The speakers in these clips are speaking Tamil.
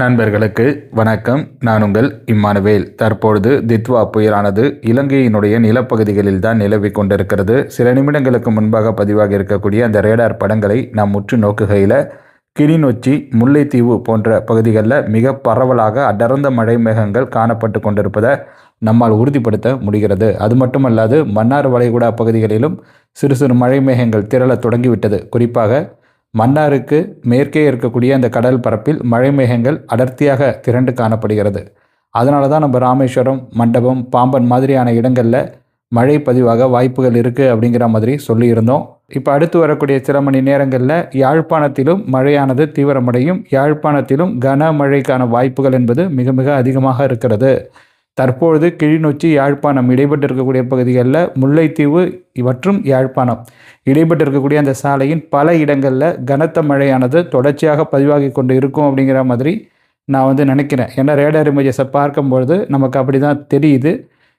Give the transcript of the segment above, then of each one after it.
நண்பர்களுக்கு வணக்கம். நான் உங்கள் இம்மானுவேல். தற்பொழுது தித்வா புயலானது இலங்கையினுடைய நிலப்பகுதிகளில் தான் நிலவி கொண்டிருக்கிறது. சில நிமிடங்களுக்கு முன்பாக பதிவாக இருக்கக்கூடிய அந்த ரேடார் படங்களை நாம் உற்று நோக்குகையில் கிளிநொச்சி முல்லைத்தீவு போன்ற பகுதிகளில் மிக பரவலாக அடர்ந்த மழை மேகங்கள் காணப்பட்டு கொண்டிருப்பதை நம்மால் உறுதிப்படுத்த முடிகிறது. அது மட்டுமல்லாது மன்னார் வளைகுடா பகுதிகளிலும் சிறு சிறு மழை மேகங்கள் திரள தொடங்கிவிட்டது. குறிப்பாக மன்னாருக்கு மேற்கே இருக்கக்கூடிய அந்த கடல் பரப்பில் மழை மேகங்கள் அடர்த்தியாக திரண்டு காணப்படுகிறது. அதனால தான் நம்ம ராமேஸ்வரம் மண்டபம் பாம்பன் மாதிரியான இடங்களில் மழை பதிவாக வாய்ப்புகள் இருக்குது அப்படிங்கிற மாதிரி சொல்லியிருந்தோம். இப்போ அடுத்து வரக்கூடிய சில மணி நேரங்களில் யாழ்ப்பாணத்திலும் மழையானது தீவிரமடையும் யாழ்ப்பாணத்திலும் கனமழைக்கான வாய்ப்புகள் என்பது மிக மிக அதிகமாக இருக்கிறது. தற்பொழுது கிளிநொச்சி யாழ்ப்பாணம் இடைப்பட்டு இருக்கக்கூடிய பகுதிகளில் முல்லைத்தீவு மற்றும் யாழ்ப்பாணம். இடைப்பட்டு இருக்கக்கூடிய அந்த சாலையின் பல இடங்களில் கனத்த மழையானது தொடர்ச்சியாக பதிவாகி கொண்டு இருக்கும் அப்படிங்கிற மாதிரி நான் வந்து நினைக்கிறேன். ஏன்னா ரேடார் இமேஜஸை பார்க்கும்பொழுது நமக்கு அப்படி தான் தெரியுது.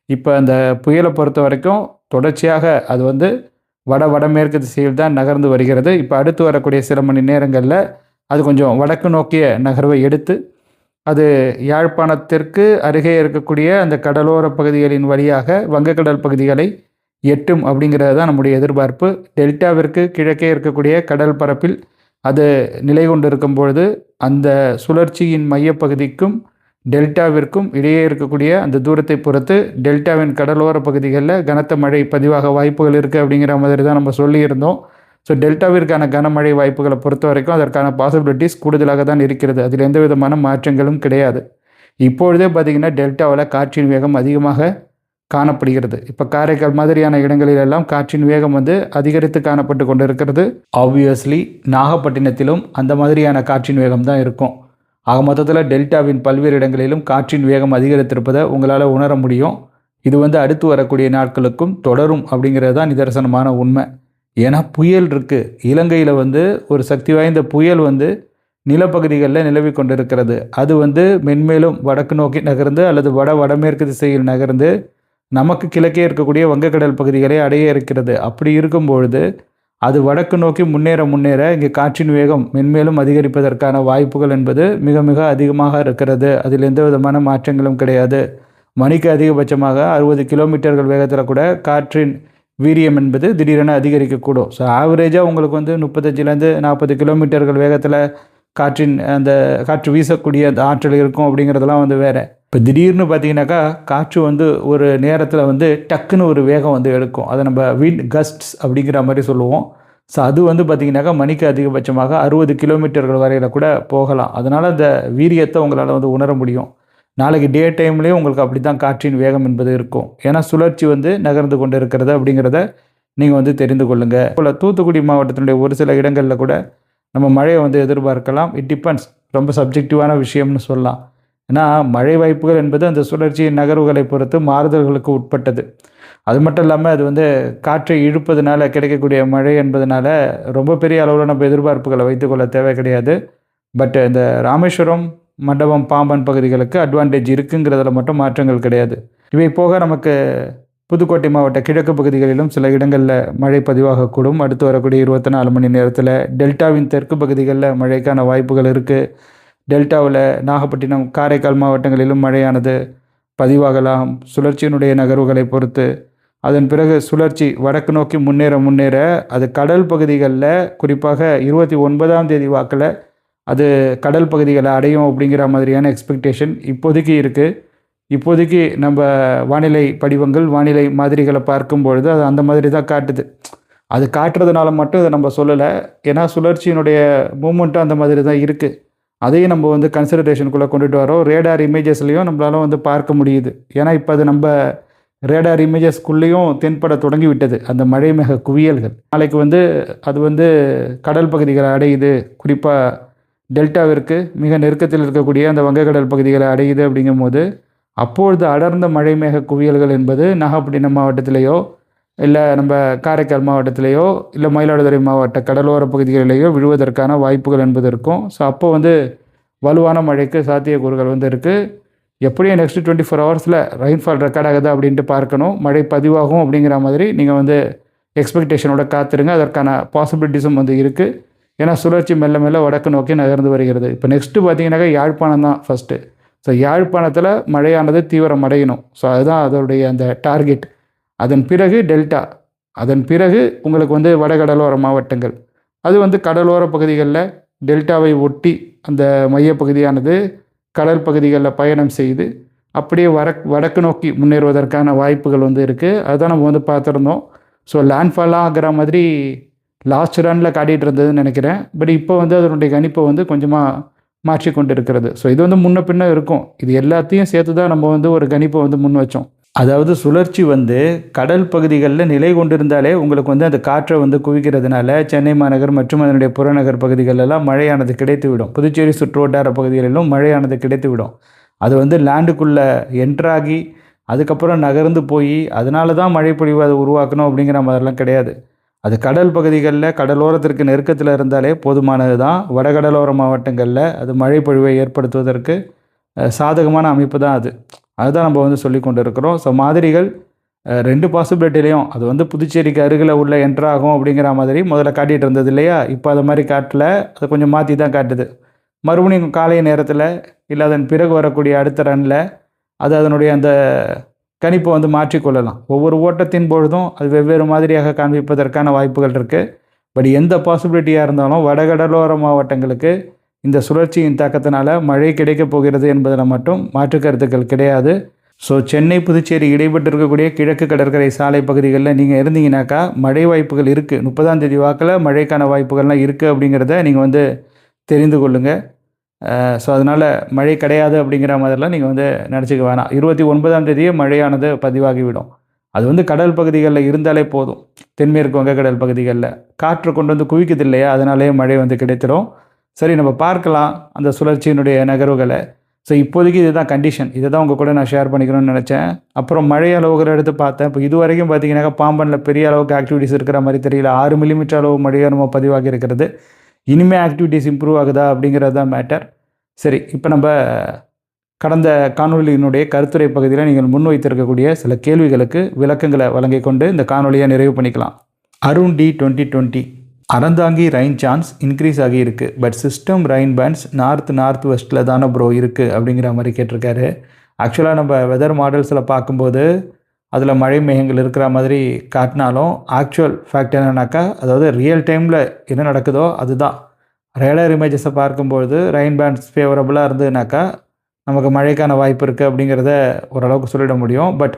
இப்போ அந்த புயலை பொறுத்த வரைக்கும் தொடர்ச்சியாக அது வந்து வட வடமேற்கு திசையில் தான் நகர்ந்து வருகிறது. இப்போ அடுத்து வரக்கூடிய சில மணி நேரங்களில் அது கொஞ்சம் வடக்கு நோக்கிய நகர்வை எடுத்து அது யாழ்ப்பாணத்திற்கு அருகே இருக்கக்கூடிய அந்த கடலோர பகுதிகளின் வழியாக வங்கக்கடல் பகுதிகளை எட்டும் அப்படிங்கிறது தான் நம்முடைய எதிர்பார்ப்பு. டெல்டாவிற்கு கிழக்கே இருக்கக்கூடிய கடல் பரப்பில் அது நிலை கொண்டிருக்கும் பொழுது அந்த சுழற்சியின் மையப்பகுதிக்கும் டெல்டாவிற்கும் இடையே இருக்கக்கூடிய அந்த தூரத்தை பொறுத்து டெல்டாவின் கடலோர பகுதிகளில் கனத்த மழை பதிவாக வாய்ப்புகள் இருக்குது அப்படிங்கிற மாதிரி தான் நம்ம சொல்லியிருந்தோம். ஸோ டெல்டாவிற்கான கனமழை வாய்ப்புகளை பொறுத்த வரைக்கும் அதற்கான பாசிபிலிட்டிஸ் கூடுதலாக தான் இருக்கிறது. அதில் எந்த விதமான மாற்றங்களும் கிடையாது. இப்பொழுதே பார்த்திங்கன்னா டெல்டாவில் காற்றின் வேகம் அதிகமாக காணப்படுகிறது. இப்போ காரைக்கால் மாதிரியான இடங்களிலெல்லாம் காற்றின் வேகம் வந்து அதிகரித்து காணப்பட்டு கொண்டு இருக்கிறது ஆப்வியஸ்லி நாகப்பட்டினத்திலும் அந்த மாதிரியான காற்றின் வேகம் தான் இருக்கும். ஆக மொத்தத்தில் டெல்டாவின் பல்வேறு இடங்களிலும் காற்றின் வேகம் அதிகரித்திருப்பதை உங்களால் உணர முடியும். இது வந்து அடுத்து வரக்கூடிய நாட்களுக்கும் தொடரும் அப்படிங்கிறது தான் நிதர்சனமான உண்மை. ஏன்னா புயல் இருக்குது இலங்கையில் வந்து ஒரு சக்தி வாய்ந்த புயல் வந்து நிலப்பகுதிகளில் நிலவி கொண்டிருக்கிறது. அது வந்து மென்மேலும் வடக்கு நோக்கி நகர்ந்து அல்லது வட வடமேற்கு திசையில் நகர்ந்து நமக்கு கிழக்கே இருக்கக்கூடிய வங்கக்கடல் பகுதிகளை அடைய இருக்கிறது. அப்படி இருக்கும் பொழுது அது வடக்கு நோக்கி முன்னேற முன்னேற இங்கே காற்றின் வேகம் மென்மேலும் அதிகரிப்பதற்கான வாய்ப்புகள் என்பது மிக மிக அதிகமாக இருக்கிறது. அதில் எந்த விதமான மாற்றங்களும் கிடையாது. மணிக்கு அதிகபட்சமாக அறுபது கிலோமீட்டர்கள் வேகத்தில் கூட காற்றின் வீரியம் என்பது திடீரென அதிகரிக்கக்கூடும். ஸோ ஆவரேஜாக உங்களுக்கு வந்து முப்பத்தஞ்சிலேருந்து நாற்பது கிலோமீட்டர்கள் வேகத்தில் காற்றின் அந்த காற்று வீசக்கூடிய அந்த ஆற்றல் இருக்கும் அப்படிங்கிறதெல்லாம் வந்து வேறு. இப்போ திடீர்னு பார்த்தீங்கன்னாக்கா காற்று வந்து ஒரு நேரத்தில் வந்து டக்குன்னு ஒரு வேகம் வந்து எடுக்கும். அதை நம்ம விண்ட் கஸ்ட்ஸ் அப்படிங்கிற மாதிரி சொல்லுவோம். ஸோ அது வந்து பார்த்திங்கனாக்கா மணிக்கு அதிகபட்சமாக அறுபது கிலோமீட்டர்கள் வரையில் கூட போகலாம். அதனால் அந்த வீரியத்தை உங்களால் வந்து உணர முடியும். நாளைக்கு டே டைம்லேயும் உங்களுக்கு அப்படி தான் காற்றின் வேகம் என்பது இருக்கும். ஏன்னா சுழற்சி வந்து நகர்ந்து கொண்டு இருக்கிறது அப்படிங்கிறத நீங்கள் வந்து தெரிந்து கொள்ளுங்கள் போல் தூத்துக்குடி மாவட்டத்தினுடைய ஒரு சில இடங்களில் கூட நம்ம மழையை வந்து எதிர்பார்க்கலாம். இட் டிபெண்ட்ஸ் ரொம்ப சப்ஜெக்டிவான விஷயம்னு சொல்லலாம். ஏன்னா மழை வாய்ப்புகள் என்பது அந்த சுழற்சியின் நகர்வுகளை பொறுத்து மாறுதல்களுக்கு உட்பட்டது. அது மட்டும் இல்லாமல் அது வந்து காற்றை இழுப்பதனால கிடைக்கக்கூடிய மழை என்பதனால ரொம்ப பெரிய அளவில் நம்ம எதிர்பார்ப்புகளை வைத்துக்கொள்ள தேவை கிடையாது. பட் இந்த ராமேஸ்வரம் மண்டபம் பாம்பன் பகுதிகளுக்கு அட்வான்டேஜ் இருக்குங்கிறதுல மட்டும் மாற்றங்கள் கிடையாது. இவை போக நமக்கு புதுக்கோட்டை மாவட்ட கிழக்கு பகுதிகளிலும் சில இடங்களில் மழை பதிவாகக்கூடும். அடுத்து வரக்கூடிய இருபத்தி நாலு மணி நேரத்தில் டெல்டாவின் தெற்கு பகுதிகளில் மழைக்கான வாய்ப்புகள் இருக்குது டெல்டாவில் நாகப்பட்டினம் காரைக்கால் மாவட்டங்களிலும் மழையானது பதிவாகலாம். சுழற்சியினுடைய நகர்வுகளை பொறுத்து. அதன் பிறகு சுழற்சி வடக்கு நோக்கி முன்னேற முன்னேற அது கடல் பகுதிகளில் குறிப்பாக இருபத்தி ஒன்பதாம் தேதி வாக்கில் அது கடல் பகுதிகளை அடையும் அப்படிங்கிற மாதிரியான எக்ஸ்பெக்டேஷன் இப்போதைக்கு இருக்குது இப்போதைக்கு நம்ம வானிலை படிவங்கள் வானிலை மாதிரிகளை பார்க்கும் பொழுது அது அந்த மாதிரி தான் காட்டுது. அது காட்டுறதுனால மட்டும் இதை நம்ம சொல்லலை. ஏன்னா சுழற்சியினுடைய மூமெண்ட்டும் அந்த மாதிரி தான் இருக்குது அதையும் நம்ம வந்து கன்சிடரேஷனுக்குள்ளே கொண்டுட்டு வரோம். ரேடார் இமேஜஸ்லேயும் நம்மளால வந்து பார்க்க முடியுது. ஏன்னா இப்போ அது நம்ம ரேடார் இமேஜஸ்க்குள்ளேயும் தென்பட தொடங்கி விட்டது அந்த மழை மேக குவியல்கள். நாளைக்கு வந்து அது வந்து கடல் பகுதிகளை அடையுது. குறிப்பாக டெல்டாவிற்கு மிக நெருக்கத்தில் இருக்கக்கூடிய அந்த வங்கக்கடல் பகுதிகளை அடையுது அப்படிங்கும்போது அப்பொழுது அடர்ந்த மழை மேக குவியல்கள் என்பது நாகப்பட்டினம் மாவட்டத்திலேயோ இல்லை நம்ம காரைக்கால் மாவட்டத்திலேயோ இல்லை மயிலாடுதுறை மாவட்ட கடலோர பகுதிகளிலேயோ விழுவதற்கான வாய்ப்புகள் என்பது இருக்கும். ஸோ அப்போ வந்து வலுவான மழைக்கு சாத்தியக்கூறுகள் வந்து இருக்குது எப்படியும் நெக்ஸ்ட் டுவெண்ட்டி ஃபோர் ஹவர்ஸில் ரெயின்ஃபால் ரெக்கார்ட் ஆகுது அப்படின்ட்டு பார்க்கணும். மழை பதிவாகும் அப்படிங்கிற மாதிரி நீங்கள் வந்து எக்ஸ்பெக்டேஷனோட காத்துருங்க. அதற்கான பாசிபிலிட்டிஸும் வந்து இருக்குது ஏன்னா சுழற்சி மெல்ல மெல்ல வடக்கு நோக்கி நகர்ந்து வருகிறது. இப்போ நெக்ஸ்ட்டு பார்த்தீங்கன்னாக்கா யாழ்ப்பாணம் தான் ஃபஸ்ட்டு ஸோ யாழ்ப்பாணத்தில் மழையானது தீவிரம் அடையணும். ஸோ அதுதான் அதோடைய அந்த டார்கெட் அதன் பிறகு டெல்டா. அதன் பிறகு உங்களுக்கு வந்து வடகடலோர மாவட்டங்கள். அது வந்து கடலோர பகுதிகளில் டெல்டாவை ஒட்டி அந்த மையப்பகுதியானது கடல் பகுதிகளில் பயணம் செய்து அப்படியே வட வடக்கு நோக்கி முன்னேறுவதற்கான வாய்ப்புகள் வந்து இருக்குது அதுதான் நம்ம வந்து பார்த்துருந்தோம். ஸோ லேண்ட்ஃபாலாக ஆகிற மாதிரி லாஸ்ட் ரனில் காட்டிகிட்டு இருந்ததுன்னு நினைக்கிறேன். பட் இப்போ வந்து அதனுடைய கணிப்பை வந்து கொஞ்சமாக மாற்றி கொண்டு இருக்கிறது ஸோ இது வந்து முன்ன பின்ன இருக்கும். இது எல்லாத்தையும் சேர்த்து தான் நம்ம வந்து ஒரு கணிப்பை வந்து முன் வச்சோம். அதாவது சுழற்சி வந்து கடல் பகுதிகளில் நிலை கொண்டிருந்தாலே உங்களுக்கு வந்து அந்த காற்றை வந்து குவிக்கிறதுனால சென்னை மாநகர் மற்றும் அதனுடைய புறநகர் பகுதிகளெல்லாம் மழையானது கிடைத்துவிடும். புதுச்சேரி சுற்றுவட்டார பகுதிகளிலும் மழையானது கிடைத்துவிடும். அது வந்து லேண்டுக்குள்ளே என்ட்ராகி அதுக்கப்புறம் நகர்ந்து போய் அதனால தான் மழை பொழிவு அதை உருவாக்கணும் அப்படிங்கிற மாதிரிலாம் கிடையாது. அது கடல் பகுதிகளில் கடலோரத்திற்கு நெருக்கத்தில் இருந்தாலே போதுமானது தான் வடகடலோர மாவட்டங்களில் அது மழைப்பொழிவை ஏற்படுத்துவதற்கு சாதகமான அமைப்பு தான் அது. அதுதான் நம்ம வந்து சொல்லி கொண்டு இருக்கிறோம் ஸோ மாதிரிகள் ரெண்டு பாசிபிலிட்டிலையும் அது வந்து புதுச்சேரிக்கு அருகில் உள்ள என்ட்ராகும் அப்படிங்கிற மாதிரி முதல்ல காட்டிகிட்டு இருந்தது இல்லையா? இப்போ அது மாதிரி காட்டல. அதை கொஞ்சம் மாற்றி தான் காட்டுது. மறுபடியும் காலை நேரத்தில் இல்லை அதன் பிறகு வரக்கூடிய அடுத்த ரனில் அது அதனுடைய அந்த கணிப்பை வந்து மாற்றிக்கொள்ளலாம். ஒவ்வொரு ஓட்டத்தின் பொழுதும் அது வெவ்வேறு மாதிரியாக காண்பிப்பதற்கான வாய்ப்புகள் இருக்குது பட் எந்த பாசிபிலிட்டியாக இருந்தாலும் வடகடலோர மாவட்டங்களுக்கு இந்த சுழற்சியின் தாக்கத்தினால் மழை கிடைக்கப் போகிறது என்பதில் மட்டும் மாற்று கருத்துக்கள் கிடையாது. ஸோ சென்னை புதுச்சேரி இடைப்பட்டு இருக்கக்கூடிய கிழக்கு கடற்கரை சாலை பகுதிகளில் நீங்கள் இருந்தீங்கன்னாக்கா மழை வாய்ப்புகள் இருக்குது முப்பதாம் தேதி வாக்கில் மழைக்கான வாய்ப்புகள்லாம் இருக்குது அப்படிங்கிறத நீங்கள் வந்து தெரிந்து கொள்ளுங்கள் ஸோ அதனால் மழை கிடையாது அப்படிங்கிற மாதிரிலாம் நீங்கள் வந்து நினச்சிக்க வேணாம். இருபத்தி ஒன்பதாம் தேதியே மழையானது பதிவாகிவிடும். அது வந்து கடல் பகுதிகளில் இருந்தாலே போதும். தென்மேற்கு வங்கக்கடல் பகுதிகளில். காற்று கொண்டு வந்து குவிக்குது இல்லையா? அதனாலேயே மழை வந்து கிடைத்திடும் சரி நம்ம பார்க்கலாம் அந்த சுழற்சியினுடைய நகர்வுகளை. ஸோ இப்போதைக்கு இதுதான் கண்டிஷன் இதை தான் உங்கள் கூட நான் ஷேர் பண்ணிக்கணும்னு நினச்சேன். அப்புறம் மழை அளவுகளை எடுத்து பார்த்தேன். இப்போ இது வரைக்கும் பார்த்தீங்கன்னாக்கா பாம்பனில் பெரிய அளவுக்கு ஆக்டிவிட்டிஸ் இருக்கிற மாதிரி தெரியல. ஆறு மில்லிமீட்டர் அளவு மழையாக நம்ம பதிவாகி இருக்கிறது. இனிமே ஆக்டிவிட்டிஸ் இம்ப்ரூவ் ஆகுதா அப்படிங்கிறது தான் மேட்டர் சரி இப்போ நம்ம கடந்த காணொலியினுடைய கருத்துரை பகுதியில் நீங்கள் முன்வைத்திருக்கக்கூடிய சில கேள்விகளுக்கு விளக்கங்களை வழங்கி கொண்டு இந்த காணொலியை நிறைவு பண்ணிக்கலாம். Arun T twenty twenty Aranthangi rain chance increase ஆகியிருக்கு but system rain bands north north வெஸ்ட்டில் தானே ப்ரோ இருக்குது அப்படிங்கிற மாதிரி கேட்டிருக்காரு. ஆக்சுவலாக நம்ம வெதர் மாடல்ஸில் பார்க்கும்போது அதில் மழை மேகங்கள் இருக்கிற மாதிரி காட்டினாலும் ஆக்சுவல் ஃபேக்ட் என்னன்னாக்கா அதாவது ரியல் டைமில் என்ன நடக்குதோ அதுதான். ரேடர் இமேஜஸை பார்க்கும்பொழுது ரெயின் பேண்ட்ஸ் ஃபேவரபுளாக இருந்ததுனாக்கா நமக்கு மழைக்கான வாய்ப்பு இருக்குது அப்படிங்கிறத ஓரளவுக்கு சொல்லிட முடியும். பட்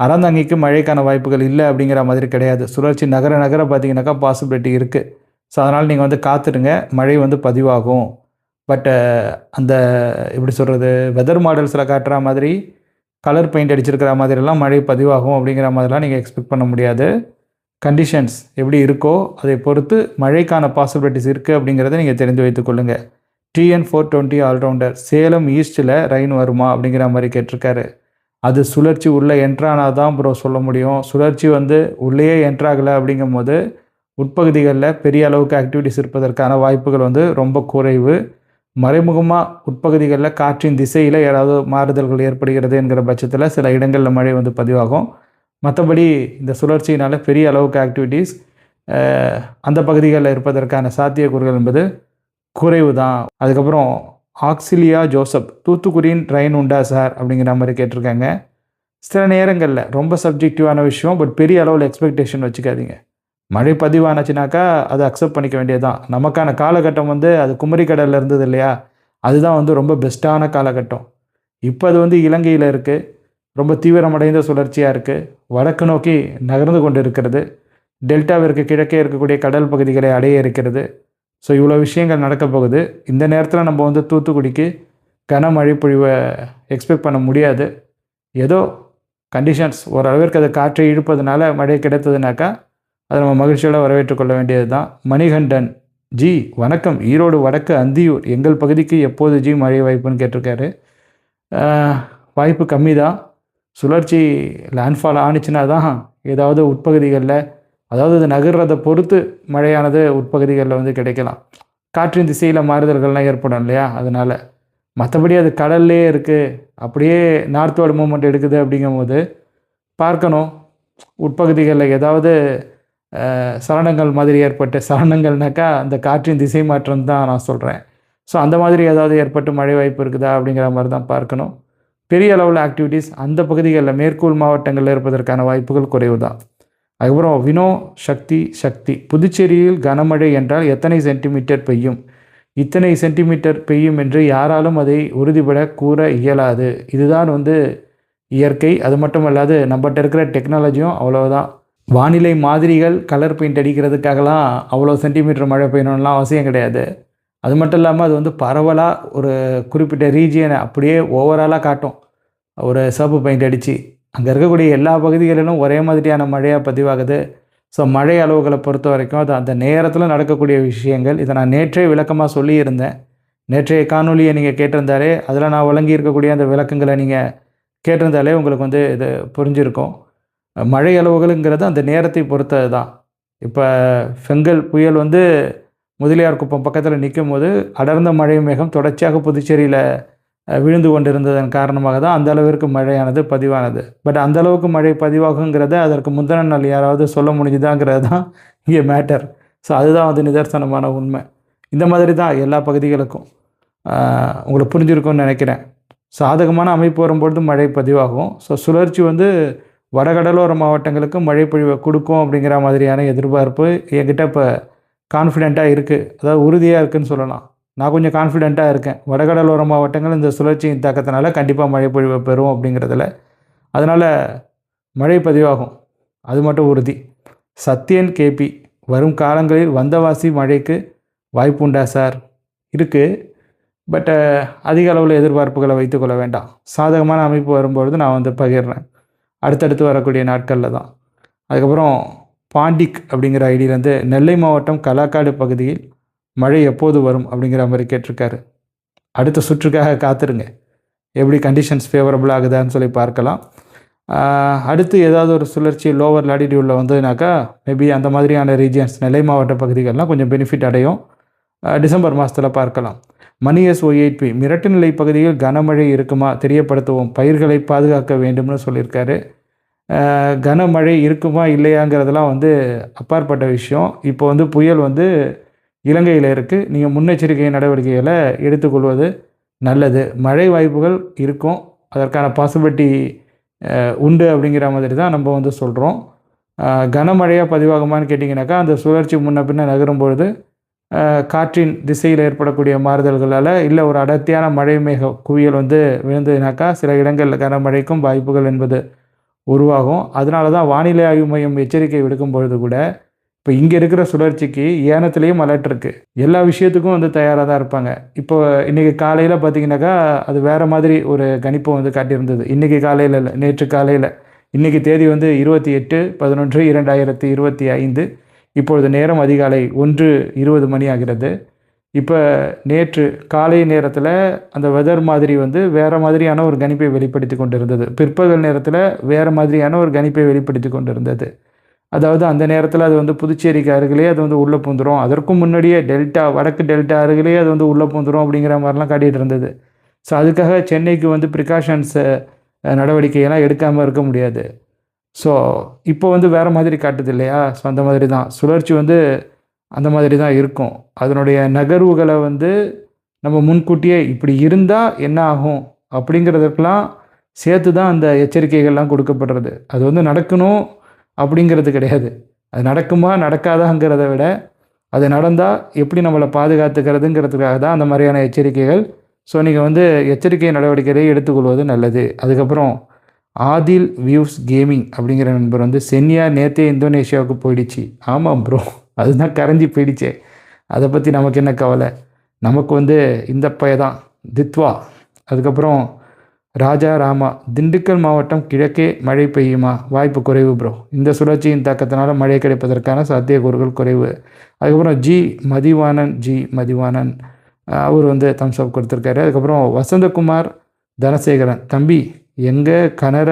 அறந்தாங்கிக்கு மழைக்கான வாய்ப்புகள் இல்லை அப்படிங்கிற மாதிரி கிடையாது. சுழற்சி நகர நகர பார்த்தீங்கன்னாக்கா பாசிபிலிட்டி இருக்குது ஸோ அதனால் நீங்கள் வந்து காத்துடுங்க மழை வந்து பதிவாகும். பட் அந்த எப்படி சொல்கிறது வெதர் மாடல்ஸில் காட்டுற மாதிரி கலர் பெயிண்ட் அடிச்சிருக்கிற மாதிரிலாம் மழை பதிவாகும் அப்படிங்கிற மாதிரிலாம் நீங்கள் எக்ஸ்பெக்ட் பண்ண முடியாது. கண்டிஷன்ஸ் எப்படி இருக்கோ அதை பொறுத்து மழைக்கான பாசிபிலிட்டிஸ் இருக்குது அப்படிங்கிறத நீங்கள் தெரிந்து வைத்துக்கொள்ளுங்கள் TN four twenty allrounder Salem ஈஸ்ட்டில் rain வருமா அப்படிங்கிற மாதிரி கேட்டிருக்காரு. அது சுழற்சி உள்ளே என்ட்ரானா தான் ப்ரோ சொல்ல முடியும். சுழற்சி வந்து உள்ளேயே என்ட்ராகலை அப்படிங்கும்போது உட்பகுதிகளில் பெரிய அளவுக்கு ஆக்டிவிட்டிஸ் இருப்பதற்கான வாய்ப்புகள் வந்து ரொம்ப குறைவு. மறைமுகமாக உட்பகுதிகளில் காற்றின் திசையில் ஏதாவது மாறுதல்கள் ஏற்படுகிறது என்கிற பட்சத்தில் சில இடங்களில் மழை வந்து பதிவாகும். மற்றபடி இந்த சுழற்சியினால் பெரிய அளவுக்கு ஆக்டிவிட்டீஸ் அந்த பகுதிகளில் இருப்பதற்கான சாத்தியக்கூறுகள் என்பது குறைவு தான் அதுக்கப்புறம் ஆக்சிலியா ஜோசப் தூத்துக்குடியின் ட்ரெயின் உண்டா சார் அப்படிங்கிற மாதிரி கேட்டிருக்காங்க. சில நேரங்களில் ரொம்ப சப்ஜெக்டிவான விஷயம் பட் பெரிய அளவில் எக்ஸ்பெக்டேஷன் வச்சுக்காதீங்க. மழை பதிவானுச்சுனாக்கா அதை அக்செப்ட் பண்ணிக்க வேண்டியது தான் நமக்கான காலகட்டம் வந்து அது குமரி கடலில் இருந்தது இல்லையா? அதுதான் வந்து ரொம்ப பெஸ்ட்டான காலகட்டம். இப்போ அது வந்து இலங்கையில் இருக்குது ரொம்ப தீவிரமடைந்த சுழற்சியாக இருக்குது வடக்கு நோக்கி நகர்ந்து கொண்டு இருக்கிறது டெல்டாவிற்கு கிழக்கே இருக்கக்கூடிய கடல் பகுதிகளை அடைய இருக்கிறது. ஸோ இவ்வளோ விஷயங்கள் நடக்க போகுது. இந்த நேரத்தில் நம்ம வந்து தூத்துக்குடிக்கு கனமழை பொழிவை எக்ஸ்பெக்ட் பண்ண முடியாது. ஏதோ கண்டிஷன்ஸ் ஓரளவிற்கு அது காற்றை இழுப்பதுனால மழை கிடைத்ததுனாக்கா அதை நம்ம மகிழ்ச்சியோட வரவேற்றுக் கொள்ள வேண்டியது தான் மணிகண்டன் ஜி வணக்கம். ஈரோடு வடக்கு அந்தியூர் எங்கள் பகுதிக்கு எப்போது ஜி மழை வாய்ப்புன்னு கேட்டிருக்காரு. வாய்ப்பு கம்மி தான் சுழற்சி லேண்ட்ஃபால் ஆணிச்சுன்னா தான் ஏதாவது உட்பகுதிகளில் அதாவது இது நகர்றதை பொறுத்து மழையானது உட்பகுதிகளில் வந்து கிடைக்கலாம். காற்றின் திசையில் மாறுதல்கள்லாம் ஏற்படும் இல்லையா? அதனால் மற்றபடி அது கடல்லே இருக்குது அப்படியே நார்த்வேர்டு மூமெண்ட் எடுக்குது அப்படிங்கும்போது பார்க்கணும். உட்பகுதிகளில் ஏதாவது சலனங்கள் மாதிரி ஏற்பட்டு சலனங்கள்னாக்கா அந்த காற்றின் திசை மாற்றம் தான் நான் சொல்கிறேன் ஸோ அந்த மாதிரி ஏதாவது ஏற்பட்டு மழை வாய்ப்பு இருக்குதா அப்படிங்கிற மாதிரி தான் பார்க்கணும். பெரிய அளவில் ஆக்டிவிட்டீஸ் அந்த பகுதிகளில் மேற்கூல் மாவட்டங்களில் இருப்பதற்கான வாய்ப்புகள் குறைவு தான். அதுக்கப்புறம் வினோ சக்தி சக்தி. புதுச்சேரியில் கனமழை என்றால் எத்தனை சென்டிமீட்டர் பெய்யும்? இத்தனை சென்டிமீட்டர் பெய்யும் என்று யாராலும் அதை உறுதிபட கூற இயலாது. இதுதான் வந்து இயற்கை. அது மட்டும் அல்லாது நம்மகிட்ட இருக்கிற டெக்னாலஜியும் அவ்வளோதான் வானிலை மாதிரிகள் கலர் பெயிண்ட் அடிக்கிறதுக்காகலாம் அவ்வளோ சென்டிமீட்டர் மழை பெய்யணும்லாம் அவசியம் கிடையாது. அது மட்டும் இல்லாமல் அது வந்து பரவலாக ஒரு குறிப்பிட்ட ரீஜியனை அப்படியே ஓவராலாக காட்டும். ஒரு சிவப்பு பெயிண்ட் அடித்து அங்கே இருக்கக்கூடிய எல்லா பகுதிகளிலும் ஒரே மாதிரியான மழையாக பதிவாகுது. ஸோ மழை அளவுகளை பொறுத்த வரைக்கும் அது அந்த நேரத்தில் நடக்கக்கூடிய விஷயங்கள். இதை நான் நேற்றே விளக்கமாக சொல்லியிருந்தேன். நேற்றைய காணொலியை நீங்கள் கேட்டிருந்தாலே அதில் நான் வழங்கி இருக்கக்கூடிய அந்த விளக்கங்களை நீங்கள் கேட்டிருந்தாலே உங்களுக்கு வந்து இது புரிஞ்சிருக்கும். மழை அளவுகளுங்கிறது அந்த நேரத்தை பொறுத்தது தான் இப்போ செங்கல் புயல் வந்து முதலியார் குப்பம் பக்கத்தில் நிற்கும் போது அடர்ந்த மழை மேகம் தொடர்ச்சியாக புதுச்சேரியில் விழுந்து கொண்டிருந்ததன் காரணமாக தான் அந்த அளவிற்கு மழையானது பதிவானது. பட் அந்த அளவுக்கு மழை பதிவாகுங்கிறத அதற்கு முந்தின நாள் யாராவது சொல்ல முடிஞ்சுதாங்கிறது தான் இங்கே மேட்டர். ஸோ அதுதான் வந்து நிதர்சனமான உண்மை. இந்த மாதிரி தான் எல்லா பகுதிகளுக்கும். உங்களுக்கு புரிஞ்சிருக்கும்னு நினைக்கிறேன். சாதகமான அமைப்பு வரும்பொழுது மழை பதிவாகும். ஸோ சுழற்சி வந்து வடகடலோர மாவட்டங்களுக்கு மழை பொழிவை கொடுக்கும் அப்படிங்கிற மாதிரியான எதிர்பார்ப்பு என்கிட்ட இப்போ கான்ஃபிடெண்ட்டாக இருக்குது அதாவது உறுதியாக இருக்குன்னு சொல்லலாம். நான் கொஞ்சம் கான்ஃபிடெண்ட்டாக இருக்கேன். வடகடலோர மாவட்டங்கள் இந்த சுழற்சியின் தாக்கத்தினால கண்டிப்பாக மழை பொழிவை பெறும் அப்படிங்கிறதுல. அதனால் மழை பதிவாகும். அது மட்டும் உறுதி. சத்யன் கேபி வரும் காலங்களில் வந்தவாசி மழைக்கு வாய்ப்பு உண்டா சார் இருக்குது பட்டு அதிக அளவில் எதிர்பார்ப்புகளை வைத்துக்கொள்ள வேண்டாம். சாதகமான அமைப்பு வரும்பொழுது நான் வந்து பகிர்றேன். அடுத்தடுத்து வரக்கூடிய நாட்களில் தான் அதுக்கப்புறம் பாண்டிக் அப்படிங்கிற ஐடியிலேருந்து நெல்லை மாவட்டம் கலாக்காடு பகுதியில் மழை எப்போது வரும் அப்படிங்கிற மாதிரி கேட்டிருக்காரு. அடுத்த சுற்றுக்காக காத்துருங்க. எப்படி கண்டிஷன்ஸ் ஃபேவரபுள் ஆகுதான்னு சொல்லி பார்க்கலாம். அடுத்து ஏதாவது ஒரு சுழற்சி லோவர் லாட்டிடியூடில் வந்ததுனாக்கா மேபி அந்த மாதிரியான ரீஜியன்ஸ் நெல்லை மாவட்ட பகுதிகள்லாம் கொஞ்சம் பெனிஃபிட் அடையும். டிசம்பர் மாதத்தில் பார்க்கலாம். Mani S Y eight P மிரட்டு நிலை பகுதியில் கனமழை இருக்குமா? தெரியப்படுத்துவோம். பயிர்களை பாதுகாக்க வேண்டும்னு சொல்லியிருக்காரு. கனமழை இருக்குமா இல்லையாங்கிறதெல்லாம் வந்து அப்பாற்பட்ட விஷயம். இப்போ வந்து புயல் வந்து இலங்கையில் இருக்குது நீங்கள் முன்னெச்சரிக்கை நடவடிக்கைகளை எடுத்துக்கொள்வது நல்லது. மழை வாய்ப்புகள் இருக்கும். அதற்கான பாசிபிலிட்டி உண்டு அப்படிங்கிற மாதிரி தான் நம்ம வந்து சொல்கிறோம் கனமழையாக பதிவாகுமான்னு கேட்டிங்கனாக்கா அந்த சுழற்சி முன்ன பின்ன நகரும் பொழுது காற்றின் திசையில் ஏற்படக்கூடிய மாறுதல்களால் இல்லை ஒரு அடர்த்தியான மழை மேக குவியல் வந்து விழுந்ததுனாக்கா சில இடங்களில் கனமழைக்கும் வாய்ப்புகள் என்பது உருவாகும். அதனால தான் வானிலை ஆய்வு மையம் எச்சரிக்கை விடுக்கும் பொழுது கூட இப்போ இங்கே இருக்கிற சுழற்சிக்கு ஏனத்துலேயும் அலர்ட் இருக்குது எல்லா விஷயத்துக்கும் வந்து தயாராக தான் இருப்பாங்க. இப்போ இன்றைக்கி காலையில் பார்த்தீங்கன்னாக்கா அது வேறு மாதிரி ஒரு கணிப்பை வந்து காட்டியிருந்தது. இன்றைக்கி காலையில் இல்லை நேற்று காலையில். இன்றைக்கி தேதி வந்து இருபத்தி எட்டு பதினொன்று இரண்டாயிரத்தி இருபத்தி ஐந்து. இப்பொழுது நேரம் அதிகாலை ஒன்று இருபது மணி ஆகிறது. இப்போ நேற்று காலை நேரத்தில் அந்த வெதர் மாதிரி வந்து வேறு மாதிரியான ஒரு கணிப்பை வெளிப்படுத்தி கொண்டிருந்தது. பிற்பகல் நேரத்தில் வேறு மாதிரியான ஒரு கணிப்பை வெளிப்படுத்தி கொண்டிருந்தது. அதாவது அந்த நேரத்தில் அது வந்து புதுச்சேரிக்கு அருகிலே அது வந்து உள்ளே பூந்துடும் அதற்கும் முன்னாடியே டெல்டா வடக்கு டெல்டா அருகிலே அது வந்து உள்ளே பூந்துடும் அப்படிங்கிற மாதிரிலாம் காட்டிகிட்டு இருந்தது. ஸோ அதுக்காக சென்னைக்கு வந்து ப்ரிகாஷன்ஸை நடவடிக்கையெல்லாம் எடுக்காமல் இருக்க முடியாது. ஸோ இப்போ வந்து வேறு மாதிரி காட்டுது இல்லையா? ஸோ அந்த மாதிரி தான். சுழற்சி வந்து அந்த மாதிரி தான் இருக்கும். அதனுடைய நகர்வுகளை வந்து நம்ம முன்கூட்டியே இப்படி இருந்தால் என்ன ஆகும்? அப்படிங்கிறதுக்கெல்லாம் சேர்த்து தான் அந்த எச்சரிக்கைகள்லாம் கொடுக்கப்படுறது. அது வந்து நடக்கணும் அப்படிங்கிறது கிடையாது. அது நடக்குமா நடக்காதாங்கிறத விட அது நடந்தால் எப்படி நம்மளை பாதுகாத்துக்கிறதுங்கிறதுக்காக தான் அந்த மாதிரியான எச்சரிக்கைகள். ஸோ நீங்கள் வந்து எச்சரிக்கை நடவடிக்கைகளை எடுத்துக்கொள்வது நல்லது. அதுக்கப்புறம் ஆதில் வியூஸ் கேமிங் அப்படிங்கிற நண்பர் வந்து சென்யா நேத்தே இந்தோனேஷியாவுக்கு போயிடுச்சு. ஆமாம் ப்ரோ அதுதான் கரைஞ்சி போயிடுச்சே. அதை பற்றி நமக்கு என்ன கவலை? நமக்கு வந்து இந்த பய தான் தித்வா. அதுக்கப்புறம் ராஜா ராமா திண்டுக்கல் மாவட்டம் கிழக்கே மழை பெய்யுமா? வாய்ப்பு குறைவு ப்ரோ இந்த சுழற்சியின் தாக்கத்தினால மழை கிடைப்பதற்கான சாத்தியக்கூறுகள் குறைவு. அதுக்கப்புறம் ஜி மதிவானன் ஜி மதிவாணன் அவர் வந்து தம்ஸ் அப் கொடுத்துருக்காரு. அதுக்கப்புறம் வசந்தகுமார் தனசேகரன். தம்பி எங்கே கனர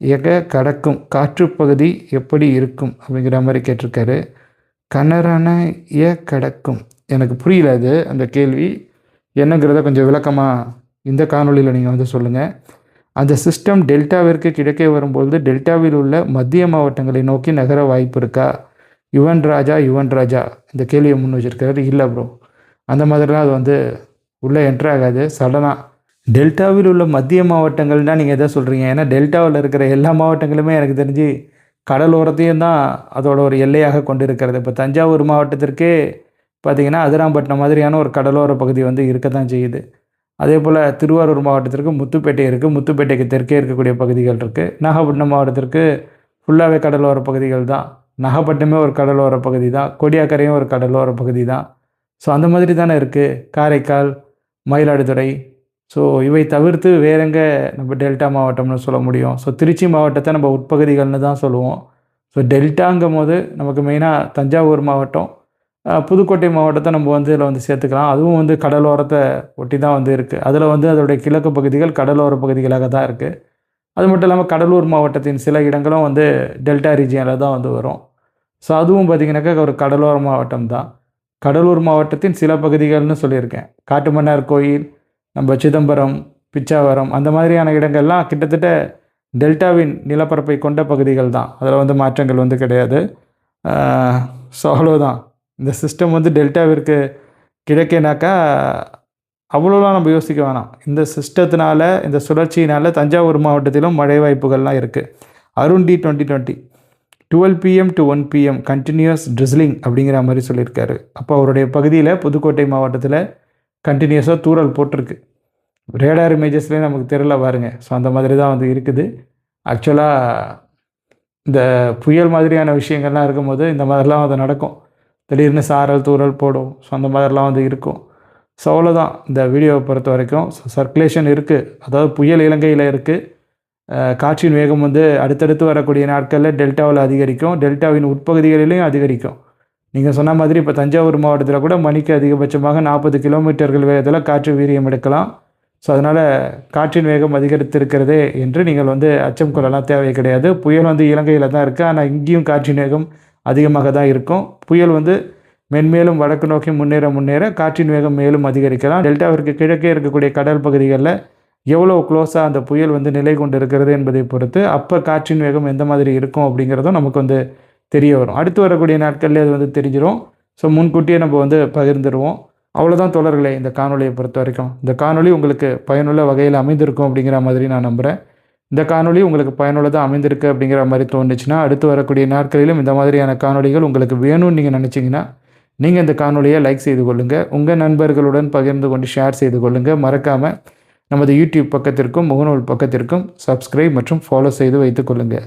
எக கடக்கும் காற்றுப்பகுதி எப்படி இருக்கும் அப்படிங்கிற மாதிரி கேட்டிருக்காரு. கனரன ஏ கடக்கும். எனக்கு புரியல அது அந்த கேள்வி. என்னங்கிறத கொஞ்சம் விளக்கமாக இந்த காணொளியில் நீங்கள் வந்து சொல்லுங்கள் அந்த சிஸ்டம் டெல்டாவிற்கு கிழக்கே வரும்பொழுது டெல்டாவில் உள்ள மத்திய மாவட்டங்களை நோக்கி நகர வாய்ப்பு இருக்கா? யுவன் ராஜா யுவன் ராஜா. இந்த கேள்வியை முன் வச்சிருக்காரு இல்லை ப்ரோ அந்த மாதிரிலாம் அது வந்து உள்ளே என்ட்ராகாது சடனாக டெல்டாவில் உள்ள மத்திய மாவட்டங்கள்னா நீங்கள் எதை சொல்கிறீங்க ஏன்னா டெல்டாவில் இருக்கிற எல்லா மாவட்டங்களுமே எனக்கு தெரிஞ்சு கடலோரத்தையும் தான் அதோட ஒரு எல்லையாக கொண்டு இருக்கிறது இப்போ தஞ்சாவூர் மாவட்டத்திற்கே பார்த்திங்கன்னா அதிராம்பட்டினம் மாதிரியான ஒரு கடலோர பகுதி வந்து இருக்க தான் செய்யுது. அதே போல் திருவாரூர் மாவட்டத்திற்கு முத்துப்பேட்டை இருக்குது முத்துப்பேட்டைக்கு தெற்கே இருக்கக்கூடிய பகுதிகள் இருக்குது நாகப்பட்டினம் மாவட்டத்திற்கு ஃபுல்லாகவே கடலோர பகுதிகள் தான். நாகப்பட்டினமே ஒரு கடலோர பகுதி தான். கொடியாக்கரையும் ஒரு கடலோர பகுதி தான். ஸோ அந்த மாதிரி தானே இருக்குது காரைக்கால் மயிலாடுதுறை ஸோ இவை தவிர்த்து வேறெங்கே நம்ம டெல்டா மாவட்டம்னு சொல்ல முடியும். ஸோ திருச்சி மாவட்டத்தை நம்ம உட்பகுதிகள்னு தான் சொல்லுவோம். ஸோ டெல்டாங்கும் போது நமக்கு மெயினாக தஞ்சாவூர் மாவட்டம் புதுக்கோட்டை மாவட்டத்தை நம்ம வந்து இதில் வந்து சேர்த்துக்கலாம். அதுவும் வந்து கடலோரத்தை ஒட்டி தான் வந்து இருக்குது அதில் வந்து அதோடைய கிழக்கு பகுதிகள் கடலோர பகுதிகளாக தான் இருக்குது அது மட்டும் இல்லாமல் கடலூர் மாவட்டத்தின் சில இடங்களும் வந்து டெல்டா ரீஜியனில் தான் வந்து வரும். ஸோ அதுவும் பார்த்திங்கனாக்கா ஒரு கடலோர மாவட்டம் தான். கடலூர் மாவட்டத்தின் சில பகுதிகள்னு சொல்லியிருக்கேன். காட்டுமன்னார் கோயில் நம்ம சிதம்பரம் பிச்சாவரம் அந்த மாதிரியான இடங்கள்லாம் கிட்டத்தட்ட டெல்டாவின் நிலப்பரப்பை கொண்ட பகுதிகள் தான். அதில் வந்து மாற்றங்கள் வந்து கிடையாது. ஸோ அவ்வளோதான் இந்த சிஸ்டம் வந்து டெல்டாவிற்கு கிழக்கேனாக்கா அவ்வளோலாம் நம்ம யோசிக்க வேணாம். இந்த சிஸ்டத்தினால இந்த சுழற்சியினால் தஞ்சாவூர் மாவட்டத்திலும் மழை வாய்ப்புகள்லாம் இருக்குது Arun T twenty twenty. Twelve PM to one PM continuous drizzling அப்படிங்கிற மாதிரி சொல்லியிருக்காரு. அப்போ அவருடைய பகுதியில் புதுக்கோட்டை மாவட்டத்தில் கண்டினியூஸாக தூறல் போட்டிருக்கு. ரேடார் இமேஜஸ்லேயே நமக்கு தெரியல பாருங்க. ஸோ அந்த மாதிரி தான் வந்து இருக்குது. ஆக்சுவலாக இந்த புயல் மாதிரியான விஷயங்கள்லாம் இருக்கும்போது இந்த மாதிரிலாம் அது நடக்கும். திடீர்னு சாரல் தூறல் போடும். ஸோ அந்த மாதிரிலாம் வந்து இருக்கும். ஸோ அவ்வளோதான் இந்த வீடியோவை பொறுத்த வரைக்கும். சர்க்குலேஷன் இருக்குது அதாவது புயல் இலங்கையில் இருக்குது காற்றின் வேகம் வந்து அடுத்தடுத்து வரக்கூடிய நாட்களில் டெல்டாவில் அதிகரிக்கும். டெல்டாவின் உட்பகுதிகளிலையும் அதிகரிக்கும். நீங்கள் சொன்ன மாதிரி இப்போ தஞ்சாவூர் மாவட்டத்தில் கூட மணிக்கு அதிகபட்சமாக நாற்பது கிலோமீட்டர்கள் வேகத்தில் காற்று வீரியம் எடுக்கலாம். ஸோ அதனால் காற்றின் வேகம் அதிகரித்திருக்கிறது என்று நீங்கள் வந்து அச்சம் கொள்ளலாம். தேவை கிடையாது. புயல் வந்து இலங்கையில் தான் இருக்குது ஆனால் இங்கேயும் காற்றின் வேகம் அதிகமாக தான் இருக்கும். புயல் வந்து மென்மேலும் வடக்கு நோக்கி முன்னேற முன்னேற காற்றின் வேகம் மேலும் அதிகரிக்கலாம். டெல்டாவிற்கு கிழக்கே இருக்கக்கூடிய கடல் பகுதிகளில் எவ்வளோ க்ளோஸாக அந்த புயல் வந்து நிலை கொண்டு இருக்கிறது என்பதை பொறுத்து அப்போ காற்றின் வேகம் எந்த மாதிரி இருக்கும் அப்படிங்கிறதும் நமக்கு வந்து தெரிய வரும். அடுத்து வரக்கூடிய நாட்கள்லேயே அது வந்து தெரிஞ்சிடும் ஸோ முன்கூட்டியே நம்ம வந்து பகிர்ந்துருவோம். அவ்வளோதான் தொடர்களை இந்த காணொலியை பொறுத்த வரைக்கும் இந்த காணொளி உங்களுக்கு பயனுள்ள வகையில் அமைந்திருக்கும் அப்படிங்கிற மாதிரி நான் நம்புகிறேன் இந்த காணொளி உங்களுக்கு பயனுள்ளதாக அமைந்திருக்கு அப்படிங்கிற மாதிரி தோணுச்சுன்னா அடுத்து வரக்கூடிய நாட்களிலும் இந்த மாதிரியான காணொலிகள் உங்களுக்கு வேணும்னு நீங்கள் நினச்சிங்கன்னா நீங்கள் இந்த காணொலியை லைக் செய்து கொள்ளுங்கள் உங்கள் நண்பர்களுடன் பகிர்ந்து கொண்டு ஷேர் செய்து கொள்ளுங்கள் மறக்காமல் நமது யூடியூப் பக்கத்திற்கும் முகநூல் பக்கத்திற்கும் சப்ஸ்கிரைப் மற்றும் ஃபாலோ செய்து வைத்துக் கொள்ளுங்கள்